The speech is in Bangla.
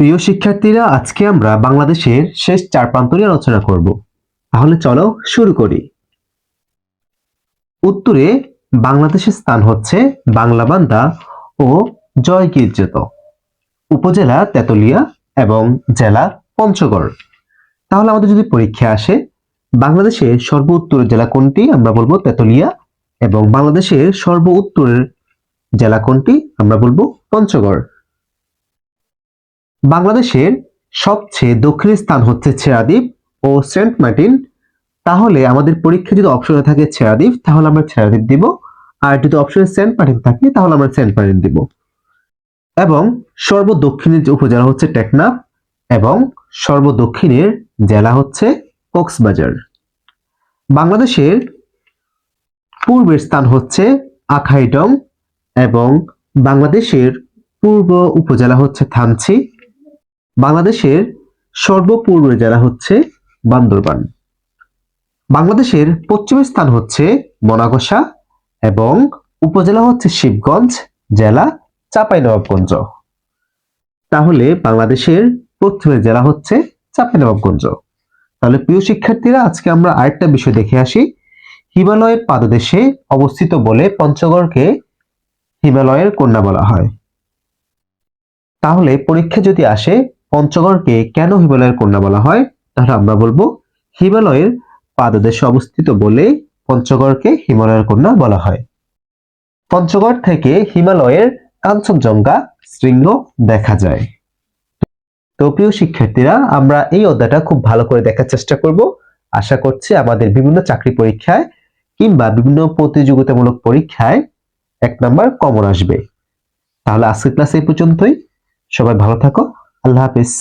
প্রিয় শিক্ষার্থীরা, আজকে আমরা বাংলাদেশের শেষ চার প্রান্ত নিয়ে আলোচনা করব। তাহলে চলো শুরু করি। উত্তরে বাংলাদেশের স্থান হচ্ছে বাংলাবান্ধা ও জয়কীর্যত উপজেলা তেতুলিয়া এবং জেলা পঞ্চগড়। তাহলে আমাদের যদি পরীক্ষা আসে, বাংলাদেশের সর্ব উত্তরের জেলা কোনটি? আমরা বলব তেতুলিয়া এবং বাংলাদেশের সর্ব উত্তরের জেলা কোনটি? আমরা বলব পঞ্চগড়। বাংলাদেশের সবচেয়ে দক্ষিণের স্থান হচ্ছে ছেড়াদ্বীপ ও সেন্ট মার্টিন। তাহলে আমাদের পরীক্ষা যদি অপশনে থাকে ছেড়াদ্বীপ তাহলে আমরা ছেড়াদ্বীপ দিব। আর যদি অপশনে সেন্ট মার্টিন থাকে, তাহলে আমরা সেন্ট মার্টিন দিব। এবং সর্বদক্ষিণের যে উপজেলা হচ্ছে টেকনাফ এবং সর্বদক্ষিণের জেলা হচ্ছে কক্সবাজার। বাংলাদেশের পূর্বের স্থান হচ্ছে আখাইডং এবং বাংলাদেশের পূর্ব উপজেলা হচ্ছে থানচি। বাংলাদেশের সর্বপূর্বে জেলা হচ্ছে বান্দরবান, বাংলাদেশের পশ্চিমের স্থান হচ্ছে মনাগসা এবং উপজেলা হচ্ছে শিবগঞ্জ জেলা চাঁপাইনবাবগঞ্জ। তাহলে বাংলাদেশের পশ্চিমের জেলা হচ্ছে চাঁপাইনবাবগঞ্জ। তাহলে প্রিয় শিক্ষার্থীরা, আজকে আমরা আরেকটা বিষয় দেখে আসি। হিমালয়ের পাদদেশে অবস্থিত বলে পঞ্চগড়কে হিমালয়ের কন্যা বলা হয়। তাহলে পরীক্ষা যদি আসে পঞ্চগড়কে কেন হিমালয়ের কন্যা বলা হয়, তাহলে আমরা বলব হিমালয়ের পাদদেশে অবস্থিত বলে পঞ্চগড়কে হিমালয়ের কন্যা বলা হয়। পঞ্চগড় থেকে হিমালয়ের কাঞ্চনজঙ্ঘা শৃঙ্গ দেখা যায়। তো প্রিয় শিক্ষার্থীরা, আমরা এই অধ্যায়টা খুব ভালো করে দেখার চেষ্টা করব। আশা করছি আমাদের বিভিন্ন চাকরি পরীক্ষায় কিংবা বিভিন্ন প্রতিযোগিতামূলক পরীক্ষায় এক নাম্বার কমন আসবে। তাহলে আজকের ক্লাস এই পর্যন্তই। সবাই ভালো থাকো। আল্লাহ হাফিজ।